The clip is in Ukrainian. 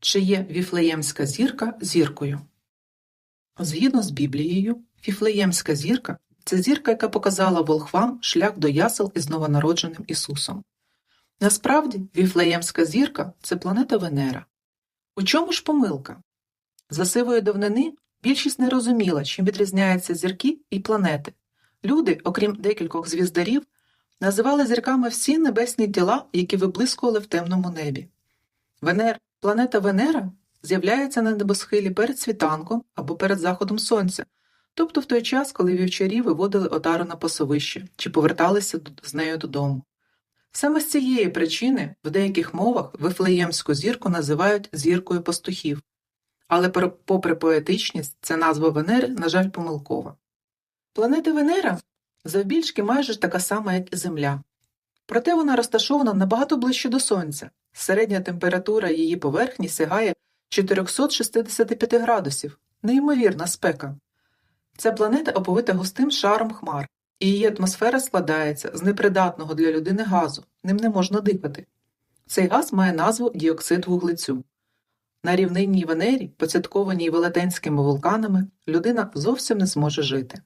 Чи є Віфлеємська зірка зіркою? Згідно з Біблією, Віфлеємська зірка це зірка, яка показала волхвам шлях до ясел із новонародженим Ісусом. Насправді, Віфлеємська зірка це планета Венера. У чому ж помилка? За сивої давнини більшість не розуміла, чим відрізняються зірки і планети. Люди, окрім декількох звіздарів, називали зірками всі небесні тіла, які виблискували в темному небі. Венер, планета Венера з'являється на небосхилі перед світанком або перед заходом сонця, тобто в той час, коли вівчарі виводили отару на пасовище чи поверталися з нею додому. Саме з цієї причини в деяких мовах Вифлеємську зірку називають зіркою пастухів, але попри поетичність, ця назва Венери, на жаль, помилкова. Планета Венера завбільшки майже така сама, як і Земля. Проте вона розташована набагато ближче до Сонця. Середня температура її поверхні сягає 465 градусів. Неймовірна спека. Ця планета оповита густим шаром хмар, і її атмосфера складається з непридатного для людини газу, ним не можна дихати. Цей газ має назву діоксид вуглецю. На рівнинній Венері, поцяткованій велетенськими вулканами, людина зовсім не зможе жити.